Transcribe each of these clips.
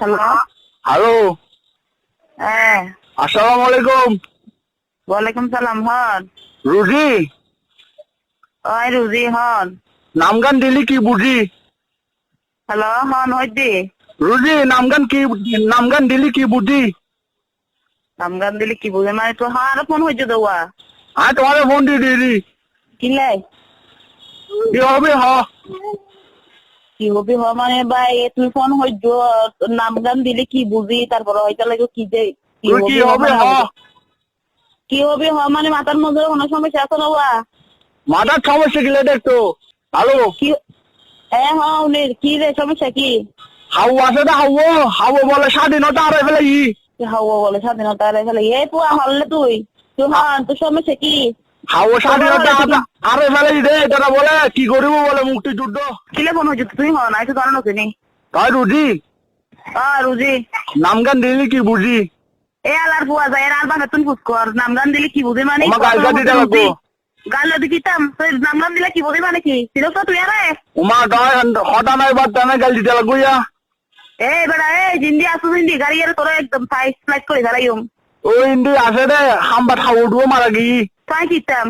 Hello? Hello? হ্যাঁ। আসসালামু আলাইকুম। ওয়ালাইকুম সালাম হন। রুজি? ওই রুজি হন। নামগান দিলি কি বুঝি? হ্যালো হন হইদি রুজি নাম গান কি নামগান দিলি কি বুঝি? নাম গান দিলে কি বুঝে? মানে তো আরও ফোন হয়েছে দেওয়া হ্যাঁ তোমার ফোন দিয়ে দিলি কিলে? কি হবে হ। কি হবে মানে ভাই তুই ফোন হইজ নামগান দিলে কি বুঝি? তারপরে হয়তো লাগে কি যে কি হবে হ কি হবে হ মানে মাথার মধ্যে কোনো সমস্যা আছে না? মাথার সমস্যা গেলে দেখতো হ্যালো? কি? এ হ্যাঁ উনি কি রে সমস্যা কি? হাউ আছে না হাউ হাউ বলে স্বাধীনতা আরে ফেলে ই। কি হাওয়া বলে স্বাধীনতা রে ফেলে? এই পুয়া হলে তুই। তুই হন তোর সমস্যা কি? হাউ স্বাধীনতা আরে ফেলে রে তারা বলে কি করিব বলে মুক্তিযুদ্ধ কিলে ফোন হয়েছে তুই হন আইতো জানো কিনি তাই রুজি? আ রুজি। নামগান দিলি কি বুঝি? এ আলার বুয়া যায় এর আলবা নতুন ফুট কর নামগান দিলে কি বুঝি মানে? আমার গাল কাটি দেওয়া লাগবো। গাল দি কিতাম তুই নামগান দিলে কি বুঝি মানে কি? সিরক তো তুই আরে। উমা গায় হটা নাই বাদ টানে গাল দিতে লাগবো ইয়া। এ বেড়া এ জিন্দি আসু জিন্দি গাড়ি এর তোর একদম ফাইস ফ্লাইট করে দাঁড়াইম ও ইন্দি আছে দে হাম্বা উঠবো মারা গি তাই কিতাম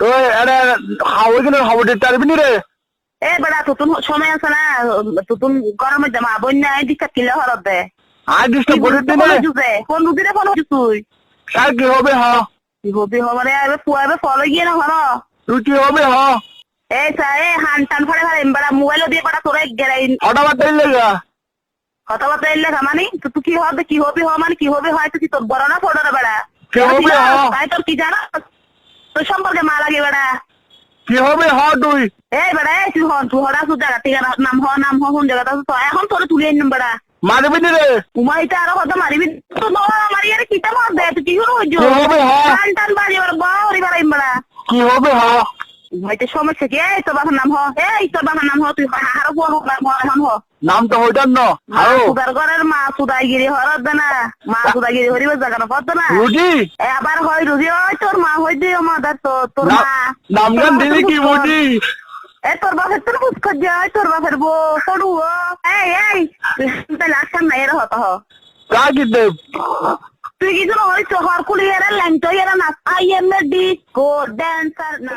তো এরে খাও কিন্তু খাব দিতে পারবি রে এ বেড়া তুতুন সময় আছে না তুতুন গরমের জামা বন্যা এই দিকটা কিলে হরত দে আজ ডিস্টার্ব করে দিনে ফোন বুঝি রে ফোন হচ্ছে তুই? স্যার কি হবে হ। কি হবি হবারে এবার পুয়া এবার ফলো গিয়ে না? হলো তুই কি হবে হ? এই চা এ হান টান ফাড়ে ফাড়ে বেড়া মোবাইল দিয়ে বেড়া তোরা গেরাই বাদ দিলে গা কথাবার্তা এলে মানে তো তুই কি হবে কি হবে হ মানে কি হবে হয়তো কি তোর বড় না ফোড়ো না বেড়া কি হবে? হ তাই তোর কি জানা? তোর সম্পর্কে মা লাগে বেড়া। কি হবে? হ তুই। এই বেড়া তুই হন তুই জায়গা ঠিক নাম হ নাম হ কোন জায়গাটা তো এখন তোর তুলে নিম বেড়া। মারবি নি রে? উমা এটা আরও কত মারিবি। তো বাবা মারি আরে কিতা মার দে তুই কি হইছো? কি হবে? হ টান টান বাড়ি বেড়া বাড়ি বেড়াইম বেড়া। কি হবে? হ হয়তো সমস্যা কি? এই তোর বাবার নাম হ। এই তোর বাবার নাম হ তুই হারো হ এখন হ। নাম তো হইতাম না? আরও সুদার ঘরের মা সুদাইগিরি হরত দে না মা সুদাইগিরি হরিবে জায়গা করতো না রুজি এ আবার হয় রুজি ওই তোর মা হই দিও মা দার তো তোর না- মা। নামগান দিলি কি বুঝি এ তোর বাপের তোর বুঝ কর যায়? তোর বাপের বো সরু এই এই তুই আসার না এর হত হ। কা কি দেব তুই কিছু হইছো হরকুলি এর ল্যাংটো এর না I am a disco dancer না